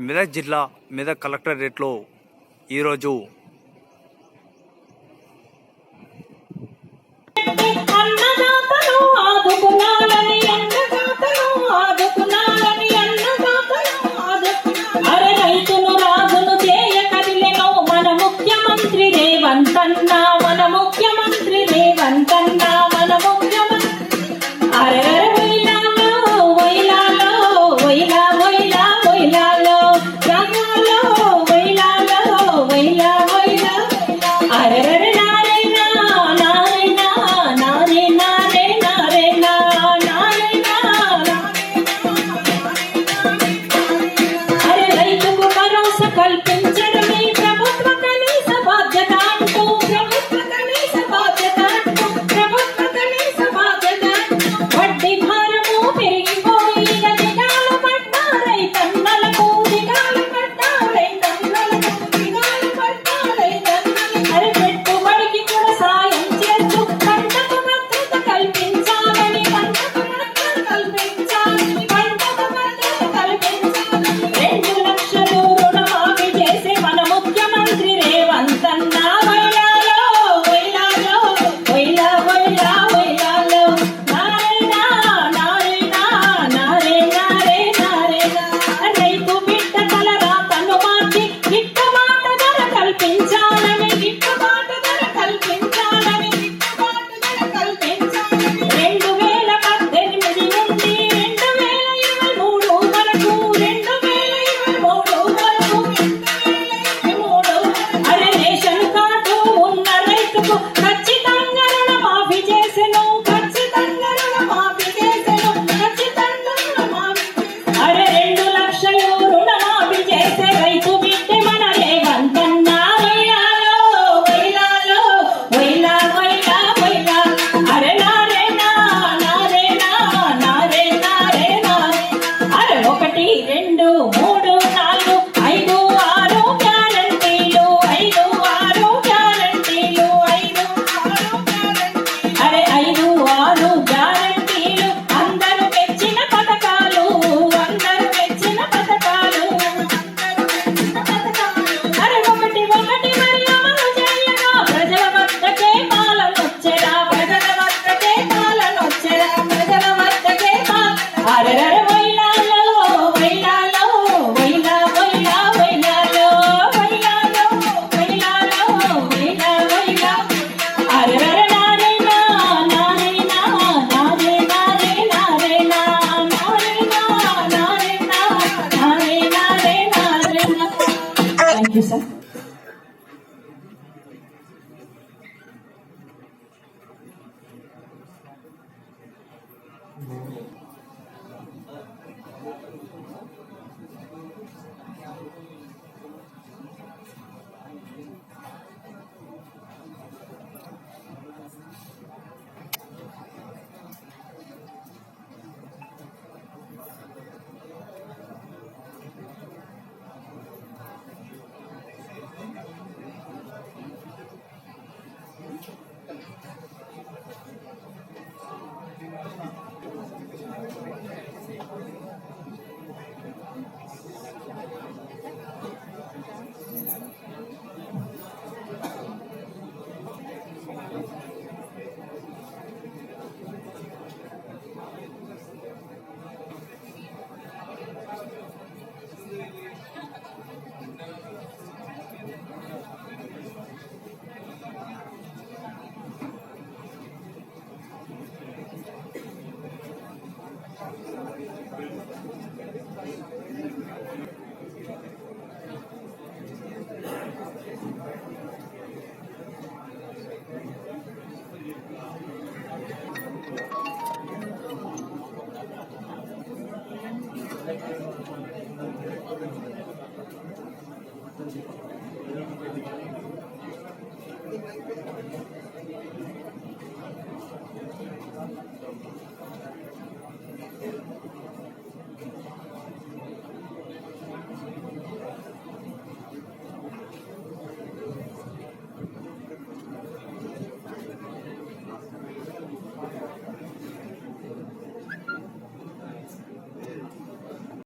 మెదక్ జిల్లా మెదక్ కలెక్టరేట్లో ఈరోజు రైతును రాజును చేయకదిలెనో మన ముఖ్యమంత్రి రేవంతన్నా Don't. Amen.